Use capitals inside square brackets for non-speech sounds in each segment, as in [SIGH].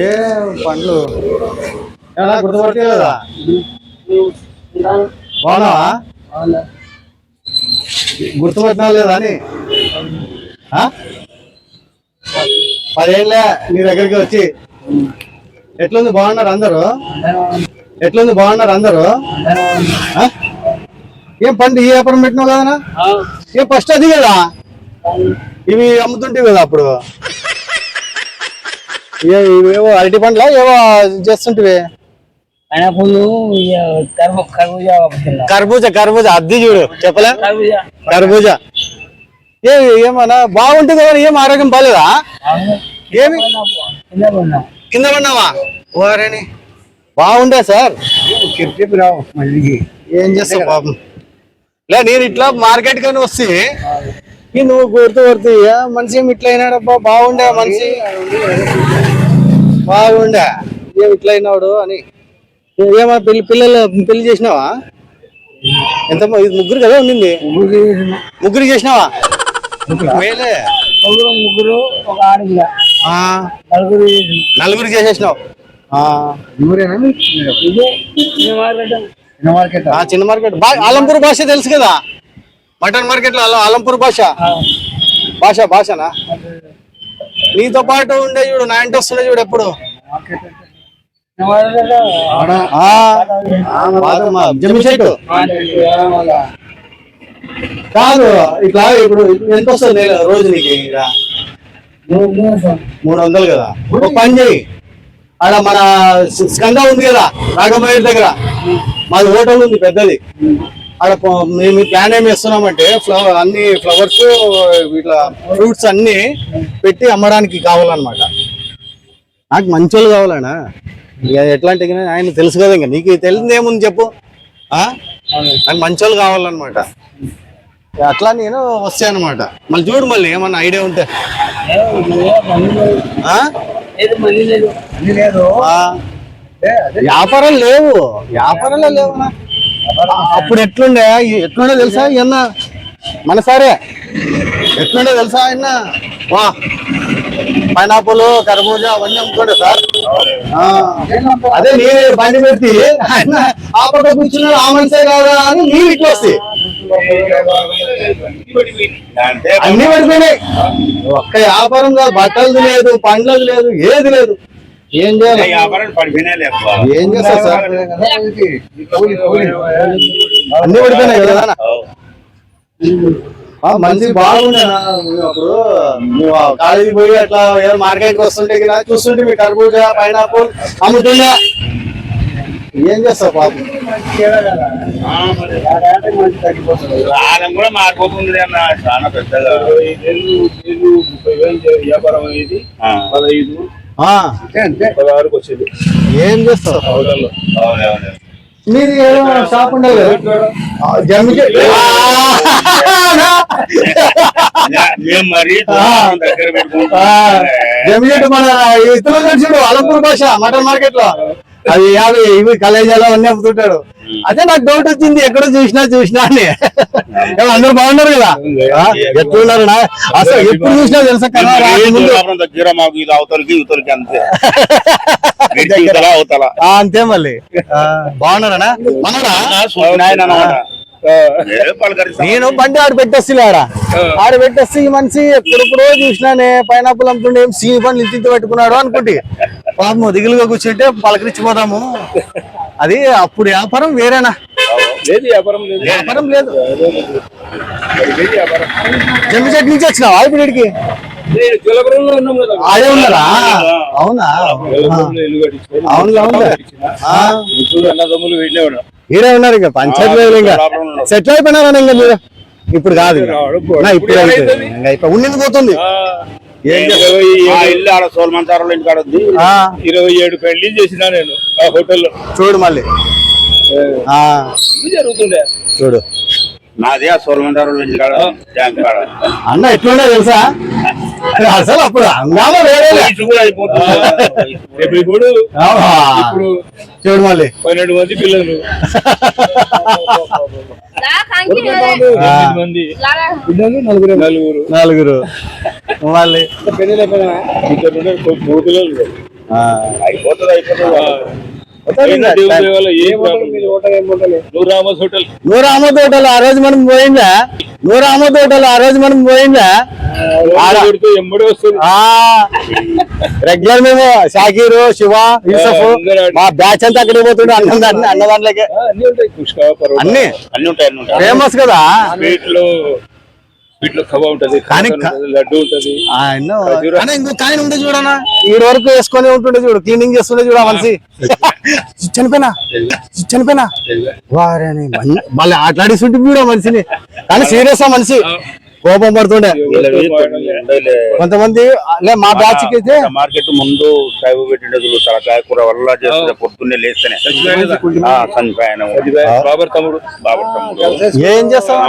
ఏ పండ్లు? ఏమన్నా కదా బాగున్నావా? గుర్తుపట్టినా లేదా అని? ఆ? పదేళ్ళే నీ దగ్గరికి వచ్చి. ఎట్లుంది బాగున్నారు అందరూ? ఎట్లుంది బాగున్నారు అందరూ? ఏం పండు ఈ వ్యాపారం పెట్టినావు కదనా ఏం ఫస్ట్ అది కదా? ఇవి అమ్ముతుంటే కదా అప్పుడు. ఇవేవో అరటి పండ్ల ఏవో చేస్తుంటివి? పైనాపుల్ కర్బూ కర్బూజా కర్బూజా కర్బూజా అద్దె చూడు చెప్పలే? కర్బూజా. ఏ ఏమన్నా బాగుంటుంది కానీ ఏం ఆరోగ్యం బాలేదా? ఏమి? కింద కింద పడినావా? వారని బాగుండే సార్? ఏం చేస్తావు పాపం? లే నేను ఇట్లా మార్కెట్ కానీ వస్తే ఈ నువ్వు కొడుతూ కొడుతూ మనిషి ఏమి ఇట్లా అయినాడబ్బా? బాగుండే మనిషి? బాగుండే. ఏమి ఇట్లా అయినాడు అని. ఏమా పెళ్ళి పిల్లలు పెళ్ళి చేసినావా? ఎంత ఇది ముగ్గురు కదా ఉండింది? ముగ్గురు చేసినావా? మేలే. ముగ్గురు ముగ్గురు ఒక ఆడపిల్ల. నలుగురు. నలుగురు చేసేసినావు? ఈ మార్కెట్. చిన్న మార్కెట్. ఆలంపూర్ భాష తెలుసు కదా? మటన్ మార్కెట్లో ఆల- ఆలంపూర్ భాష? భాష భాషనా? నీతో పాటు ఉండే చూడు నా ఇంటి వస్తుండే చూడు ఎప్పుడు? కాదు ఇట్లా ఇప్పుడు ఎంత వస్తుంది రోజు నీకు? మూడు వందలు కదా? ఒక పని చేయి ఆడ మన స్కంద ఉంది కదా రాఘమయ్య దగ్గర. మాది హోటల్ ఉంది పెద్దది. పో- మేము ప్లాన్ ఏమి ఇస్తున్నామంటే ఫ్లవర్ అన్ని ఫ్లవర్స్ ఇట్లా ఫ్రూట్స్ అన్ని పెట్టి అమ్మడానికి కావాలన్నమాట. నాకు మంచోళ్ళు కావాలనా? ఇక ఎట్లాంటి ఆయన తెలుసు కదా ఇంకా. నీకు తెలిసింది ఏముంది చెప్పు. ఆ? నాకు మంచోళ్ళు కావాలన్నమాట. అట్లా నేను వస్తాను అనమాట మళ్ళీ చూడు మళ్ళీ ఏమన్నా ఐడియా ఉంటే. ఆ? లేదు మళ్ళీ లేదు. లేదు ఆ. వ్యాపారం లేవు. వ్యాపారాలే లేవు. అప్పుడు ఎట్లుండే? ఎట్లుండే తెలుసా? ఎన్న మన సారే ఎట్లుండే తెలుసా? ఆయన వా. పైనాపుల్ కర్బూజా అవన్నీ అమ్ముకోండి సార్. ఆ. అదే నేను బండి పెట్టి ఆయన ఆ పక్క కూర్చున్నాడు ఆ మనిషే కాదా అని నీ ఇట్లా అన్ని పడిపోయినాయి. ఒక్క వ్యాపారం కాదు బట్టలు లేదు పండ్లు లేదు ఏది లేదు. ఏం చేయాలి? ఏం చేస్తారు సార్? అన్ని పడిపోయినాయి కదా నాన్న? ఆ, మంచి బాగుండే అప్పుడు. కాలేజీకి పోయి అట్లా ఏదో మార్కెట్కి వస్తుంటే కదా చూస్తుంటే మీ కర్బూజా పైనాపుల్ అమ్ముతుండే. ఏం చేస్తావు పాపం? కాలం కూడా మారిపోతుంది అన్న చాలా పెద్దగా. వ్యాపారం అనేది పదహారుకి వచ్చేది. ఏం చేస్తావు. మీది ఏదో షాప్ మన ఇతరులు చూడు అలంపూర్ భాష మటన్ మార్కెట్లో అది యాభై ఇవి కలేజాలో అన్ని అమ్ముతుంటాడు అదే నాకు డౌట్ వచ్చింది ఎక్కడో చూసినా చూసినా అని. అందరూ బాగున్నారు కదా? ఎట్లున్నారు? అసలు ఎప్పుడు చూసినా తెలుసా కదా రాకముందు. వ్యాపారం దగ్గర మాకు ఇది అవతలకి ఇవతలకి అంతే. [LAUGHS] అంతే మళ్ళీ. బాగున్నారా మనరా. నేను బండి ఆడ పెట్టేసి ఆడ ఆడ పెట్టేసి ఈ మనిషి ఎప్పుడెప్పుడో చూసినానే పైనాపుల్ అమ్ముతుండే ఏం సీని పండ్లు ఇంత ఇంత పెట్టుకున్నాడు అనుకుంటే. పాపం దిగులుగా కూర్చుంటే పలకరించిపోదాము. అది అప్పుడు వ్యాపారం వేరేనా? లేదు వ్యాపారం లేదు. వ్యాపారం లేదు. జమ్మి చెట్టు నుంచి వచ్చినావా ఇప్పుడు కదా. అదే ఉన్నారా? అవునా? అన్నదమ్ములు వెళ్ళేవాడు మీరే ఉన్నారు. ఇంకా పంచాయతీ లేదు ఇంకా. సెటిల్ అయిపోయినారా ఇంకా మీరు? ఇప్పుడు కాదు ఇప్పుడు ఉండింది పోతుంది. ఇల్లు ఆడ సోల్మంచారంలో ఇంటి కాడ ఉంది. ఇరవై ఏడు పెళ్ళి చేసిన నేను ఆ హోటల్లో. చూడు మళ్ళీ. జరుగుతుండే. చూడు. నాది ఆ సోల్మంచారంలో ఇంటి కాడ ట్యాంక్ కాడ. అన్న ఎట్లుండే తెలుసా? అసలు అప్పుడు ఆహా. ఇప్పుడు చూడు మళ్ళీ. పన్నెండు మంది పిల్లలు. నలుగురు. నలుగురు. నలుగురు. మళ్ళీ. అయిపోతుంది అయిపోతుంది. హోటల్ హోటల్ నువ్వు హోటల్? తోటలు ఆ రోజు మనం పోయిందా? నూరు అమ్మ తోటలు ఆ రోజు మనం పోయిందా? రెగ్యులర్ మేము షాకీరు శివ యూసఫ్ మా బ్యాచ్ అంతా అక్కడికి పోతుండే అన్నం అన్ని పరోటా అన్ని అన్ని? ఉంటాయి ఫేమస్ కదా? స్వీట్లో స్వీట్లో కవ ఉంటది కానీ ఖాతా క- ఉంటది, లడ్డు ఉంటది. ఉండే చూడనా? ఈ వరకు వేసుకొని ఉంటుండే చూడు క్లీనింగ్ చేస్తుండే చూడ మనిషి. చనిపోయినా? చనిపోయినా? వారే మళ్ళీ ఆటలాడిస్తుంటే చూడ మనిషిని. కానీ సీరియస్ ఆ మనిషి. కోపం పడుతుండే. కొంతమంది లే మా బ్యాచ్ అయితే మార్కెట్ ముందు సాగు పెట్టిండే చూడు తలకాయ కూర వల్ల చేస్తుంటే పొద్దున్నే లేస్తేనే. ఆ, చనిపోయాను బాబర్ తమ్ముడు? బాబు తమ్ముడు. ఏం చేస్తాం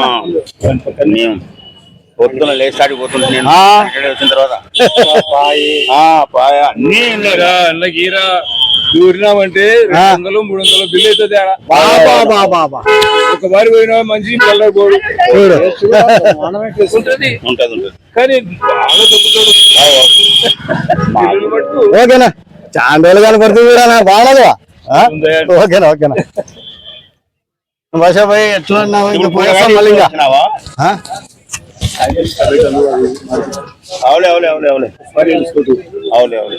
పొద్దున లేచాడికి పోతుంటే నేను. ఆ. ఇక్కడ వచ్చిన తర్వాత. పాయ. అన్న గీరా ఊరినామంటే రెండు వందలు మూడు వందలు బిల్లు అవుతుంది ఆడ. బాబా బాబా బాబా ఒక వారి పోయినా మంచి పోడు. చూడు ఉంటది. ఉంటది. ఉంటది. కానీ బాగా తగ్గుతాడు పిల్లలు మటుకు ఓకేనా? చాలా రోజులు కనపడుతుంది కూడా ఉందా? ఓకేనా ఓకేనా? భాష ఎట్లా ఉన్నావు? ఇంకా ఇప్పుడు పోయేస్తాం మళ్ళీ ఇంకా. వచ్చినావా? ఆ? అవులే అవులే అవులే అవులే. అవులే అవులే.